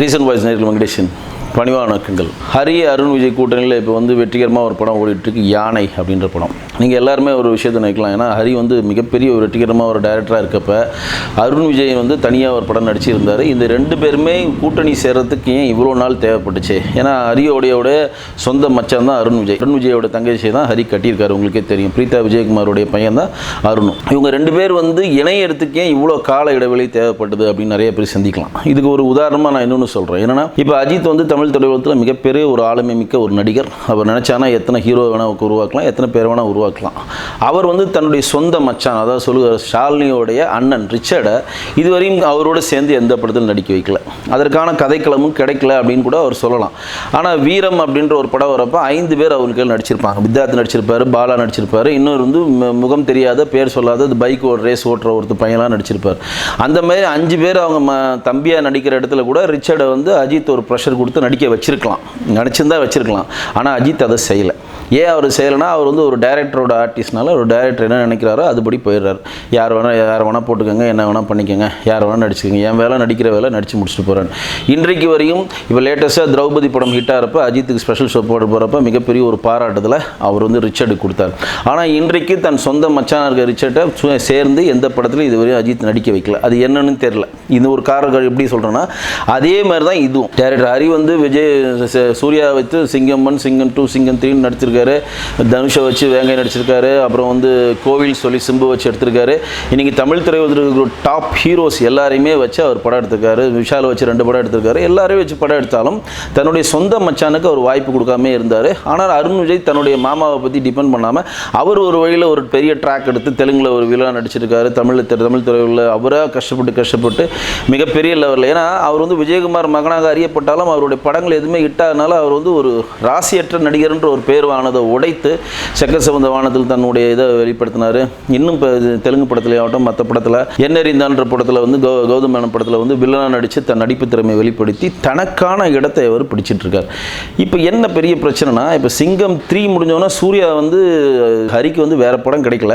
Recent voice நேரில் வெங்கடேஷன் பணிவான வணக்கங்கள் ஹரி அருண் விஜய் கூட்டணியில் இப்போ வந்து வெற்றிகரமாக ஒரு படம் ஓடிட்டுருக்கு யானை அப்படின்ற படம். நீங்கள் எல்லாருமே ஒரு விஷயத்தை நினைக்கலாம். ஏன்னா ஹரி வந்து மிகப்பெரிய ஒரு வெற்றிகரமாக ஒரு டைரக்டராக இருக்கப்ப அருண் விஜய் வந்து தனியாக ஒரு படம் நடிச்சிருந்தார். இந்த ரெண்டு பேருமே கூட்டணி சேர்றதுக்கு ஏன் இவ்வளோ நாள் தேவைப்பட்டுச்சு? ஏன்னா ஹரியோடையோட சொந்த மச்சான் தான் அருண் விஜய். அருண் விஜயோட தங்கச்சி தான் ஹரி கட்டியிருக்காரு. உங்களுக்கே தெரியும். பிரீதா விஜயகுமாரோடைய பையன் தான் அருணும். இவங்க ரெண்டு பேர் வந்து இணையறதுக்கு ஏன் இவ்வளோ கால இடைவெளி தேவைப்பட்டது அப்படின்னு நிறைய பேர் சிந்திக்கலாம். இதுக்கு ஒரு உதாரணமாக நான் இன்னொன்று சொல்கிறேன் என்னன்னா இப்போ அஜித் வந்து தமிழ் திரையுலகத்தில் மிகப்பெரிய ஒரு ஆளுமை மிக்க ஒரு நடிகர். அவர் நினச்சானா எத்தனை ஹீரோ வேணால் உருவாக்கலாம் எத்தனை பேர் வேணால் உருவாக்கலாம். அவர் வந்து தன்னுடைய சொந்த மச்சான் அதாவது சொல்லுகிற ஷாலினியோடைய அண்ணன் ரிச்சர்டை இதுவரையும் அவரோட சேர்ந்து எந்த படத்தில் நடிக்க வைக்கல. அதற்கான கதைக்களமும் கிடைக்கல அப்படின்னு கூட அவர் சொல்லலாம். ஆனால் வீரம் அப்படின்ற ஒரு படம் வரப்போ ஐந்து பேர் அவருக்கு நடிச்சிருப்பாங்க. வித்யார்த்தி நடிச்சிருப்பாரு பாலா நடிச்சிருப்பாரு இன்னொரு வந்து முகம் தெரியாத பேர் சொல்லாத பைக் ஒரு ரேஸ் ஓட்டுற ஒருத்தர் பையனாக நடிச்சிருப்பார். அந்த மாதிரி அஞ்சு பேர் அவங்க தம்பியாக நடிக்கிற இடத்துல கூட ரிச்சர்டை வந்து அஜித் ஒரு ப்ரெஷர் கொடுத்து நடிக்க வச்சிருக்கலாம். நினச்சிருந்தா வச்சிருக்கலாம். ஆனால் அஜித் அதை செய்யலை. ஏன் அவர் செய்யலைன்னா அவர் வந்து ஒரு டைரக்டரோட ஆர்டிஸ்ட்னால ஒரு டைரக்டர் என்ன நினைக்கிறாரோ அதுபடி போயிடுறாரு. யார் வேணால் யார் வேணால் போட்டுக்கோங்க என்ன வேணால் பண்ணிக்கோங்க யார் வேணால் நடிச்சுக்கோங்க. என் வேலை நடிக்கிற வேலை நடித்து முடிச்சுட்டு போகிறேன் இன்றைக்கு வரையும் இப்போ லேட்டஸ்ட்டாக திரௌபதி படம் ஹிட் அஜித்துக்கு ஸ்பெஷல் ஷோ போட போகிறப்ப மிகப்பெரிய ஒரு பாராட்டத்தில் அவர் வந்து ரிச்சர்டு கொடுத்தார். ஆனால் இன்றைக்கு தன் சொந்த மச்சான இருக்க ரிச்சர்ட்டை சு- சேர்ந்து எந்த படத்துலையும் இதுவரையும் அஜித் நடிக்க வைக்கல. அது என்னன்னு தெரில இது ஒரு காரணம் எப்படி சொல்கிறேன்னா அதே மாதிரி தான் இதுவும். டேரக்டர் ஹரி வந்து விஜய் ச- சூர்யா வைத்து சிங்கம் ஒன் சிங்கம் டூ சிங்கம் த்ரீன்னு நடிச்சிருக்காரு. தனுஷை வச்சு வேங்கை நடிச்சிருக்காரு. அப்புறம் வந்து கோவில் சொல்லி சிம்பு வச்சு எடுத்திருக்காரு. இன்னைக்கு தமிழ் திரையுலகில் டாப் ஹீரோஸ் எல்லாரையுமே வச்சு அவர் படம் எடுத்திருக்காரு. விஷால் வச்சு ரெண்டு படம் எடுத்திருக்காரு. எல்லாரையும் வச்சு படம் எடுத்தாலும் தன்னுடைய சொந்த மச்சானுக்கு அவர் வாய்ப்பு கொடுக்காம இருந்தார். ஆனால் அருண் விஜய் தன்னுடைய மாமாவை பற்றி டிபெண்ட் பண்ணாமல் அவர் ஒரு வழியில் ஒரு பெரிய ட்ராக் எடுத்து தெலுங்கில் ஒரு விழா நடிச்சிருக்காரு. தமிழ் திரை தமிழ் திரையுள்ள அவராக கஷ்டப்பட்டு கஷ்டப்பட்டு மிகப்பெரிய லெவலில் ஏன்னா அவர் வந்து விஜயகுமார் மகனாக அறியப்பட்டாலும் அவருடைய படங்கள் எதுவுமே இட்டாதனால அவர் வந்து ஒரு ராசியற்ற நடிகர்ன்ற ஒரு பேர் வானதை உடைத்து செக்க சிவந்த வானத்தில் தன்னுடைய இதை வெளிப்படுத்தினார். இன்னும் இப்போ தெலுங்கு படத்துலையாகட்டும் மற்ற படத்தில் என்னறிந்தான்ற படத்தில் வந்து கௌ கௌதம் படத்தில் வந்து வில்லனாக நடித்து தன் நடிப்பு திறமையை வெளிப்படுத்தி தனக்கான இடத்தை அவர் பிடிச்சிட்டு இருக்கார் இப்போ என்ன பெரிய பிரச்சனைனா இப்போ சிங்கம் த்ரீ முடிஞ்சோன்னா சூர்யா வந்து ஹரிக்கு வந்து வேற படம் கிடைக்கல.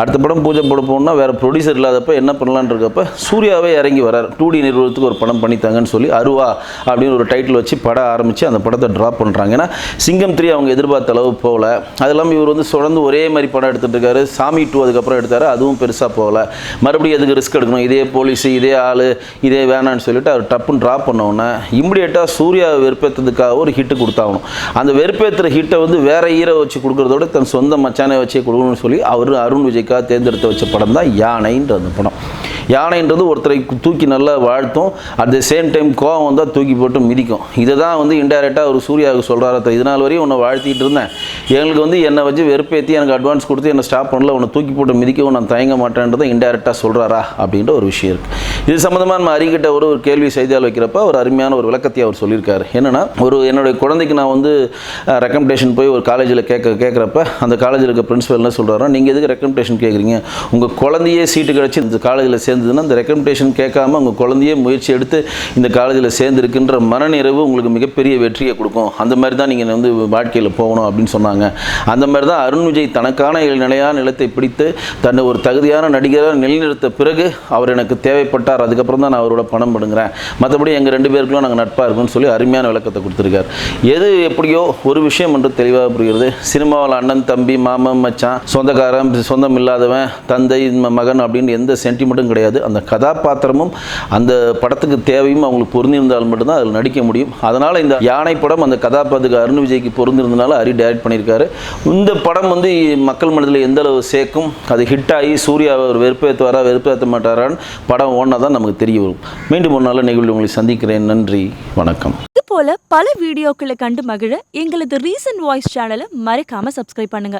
அடுத்த படம் பூஜை போட போகணும்னா வேற ப்ரொடியூசர் இல்லாதப்ப என்ன பண்ணலான்னு இருக்கப்ப சூர்யாவே இறங்கி வரார். டூ டி நிறுவனத்துக்கு ஒரு படம் பண்ணித்தாங்கன்னு சொல்லி அருவா அப்படின்னு ஒரு டைட்டில் வச்சு படம் ஆரம்பித்து அந்த படத்தை ட்ராப் பண்ணுறாங்க ஏன்னா சிங்கம் த்ரீ அவங்க எதிர்பார்த்த அளவு போகல. அது இல்லாமல் இவர் வந்து தொடர்ந்து ஒரே மாதிரி படம் எடுத்துகிட்டு இருக்காரு. சாமி டூ அதுக்கப்புறம் எடுத்தார். அதுவும் பெருசாக போகல. மறுபடியும் எதுக்கு ரிஸ்க் எடுக்கணும்? இதே போலீஸ் இதே ஆள் இதே வேணான்னு சொல்லிட்டு அவர் டப்புன்னு ட்ராப் பண்ணோன்னே உடனே இம்மிடியேட்டாக சூர்யா வெறுப்பேற்றதுக்காக ஒரு ஹிட்டு கொடுத்தாகணும். அந்த வெறுப்பேற்றுற ஹிட்டை வந்து வேற ஹீரோ வச்சு கொடுக்குறதோட தன் சொந்த மச்சானை வச்சே கொடுக்கணும்னு சொல்லி அவர் அருண் விஜய்க்காக தேர்ந்தெடுத்து வச்ச படம் தான் யானைன்ற அந்த படம். யானைன்றது ஒருத்தரை தூக்கி நல்லா வாழ்த்தும். அட் த சேம் டைம் கோவம் வந்தால் தூக்கி போட்டு மிதிக்கும். இதை தான் வந்து இன்டைரக்டாக ஒரு சூர்யாவுக்கு சொல்கிறார இதனால் வரையும் உன்னை வாழ்த்திட்டு இருந்தேன். எங்களுக்கு வந்து என்னை வச்சு வெறுப்பேற்றி எனக்கு அட்வான்ஸ் கொடுத்து என்னை ஸ்டாப் பண்ணல உன்னை தூக்கி போட்டு மிதிக்கவும் நான் தயங்க மாட்டேன்றதை இன்டெரக்டாக சொல்கிறாரா அப்படின்ற ஒரு விஷயம் இருக்குது இது சம்மந்தமாக நம்ம அறிக்கிட்ட ஒரு ஒரு கேள்வி செய்தியால் வைக்கிறப்ப ஒரு அருமையான ஒரு விளக்கத்தை அவர் சொல்லியிருக்காரு. என்னென்னா ஒரு என்னுடைய குழந்தைக்கு நான் வந்து ரெக்கமெண்டேஷன் போய் ஒரு காலேஜில் கேட்க கேட்குறப்ப அந்த காலேஜில் இருக்க பிரின்ஸிபல் என்ன சொல்கிறாரோ நீங்கள் எதுக்கு ரெக்கமெண்டேஷன் கேட்குறீங்க உங்கள் குழந்தையே சீட்டு கிடச்சி இந்த காலேஜில் சேர்ந்ததுன்னா அந்த ரெக்கமெண்டேஷன் கேட்காம உங்கள் குழந்தையே முயற்சி எடுத்து இந்த காலேஜில் சேர்ந்துருக்குன்ற மனநிறைவு உங்களுக்கு மிகப்பெரிய வெற்றியை கொடுக்கும். அந்த மாதிரி தான் நீங்கள் வந்து வாழ்க்கையில் போகணும் அப்படின்னு சொன்னாங்க. அந்த மாதிரி தான் அருண் விஜய் தனக்கான நிலையான நிலத்தை பிடித்து தன்னை ஒரு தகுதியான நடிகராக நிலைநிறுத்த பிறகு அவர் எனக்கு தேவைப்பட்டார். அதுக்கப்புறம் தான் நான் அவரோட பணம் படுங்கிறேன் மற்றபடி எங்கள் ரெண்டு பேருக்கும் நாங்கள் நட்பாக இருக்கும்னு சொல்லி அருமையான விளக்கத்தை கொடுத்துருக்காரு. எது எப்படியோ ஒரு விஷயம் என்று தெளிவாக புரிகிறது. சினிமாவில் அண்ணன் தம்பி மாமன் மச்சான் சொந்தக்காரன் சொந்தம் இல்லாதவன் தந்தை மகன் அப்படின்னு எந்த சென்டிமெண்ட்டும் கிடையாது. அந்த கதாபாத்திரமும் அந்த படத்துக்கு தேவையும் அவங்களுக்கு பொருந்திருந்தால் மட்டும்தான் அதில் நடிக்க முடியும். அதனால் இந்த யானை படம் அந்த கதாபாத்திரத்துக்கு அருண் விஜய்க்கு பொருந்திருந்தனால ஹரி டேரக்ட் பண்ணியிருக்காரு. இந்த படம் வந்து மக்கள் மனதில் எந்த அளவு சேர்க்கும்? அது ஹிட் ஆகி சூர்யா அவர் வெறுப்பேற்றுவாரா வெறுப்பேற்ற மாட்டாரான்னு படம் ஓடினா தான் நமக்கு தெரிய வரும். மீண்டும் ஒரு நல்ல நிகழ்வு உங்களை சந்திக்கிறேன். நன்றி வணக்கம். இது போல பல வீடியோக்களை கண்டு மகிழ எங்களது ரீசன்ட் வாய்ஸ் சேனலை மறக்காம சப்ஸ்கிரைப் பண்ணுங்க.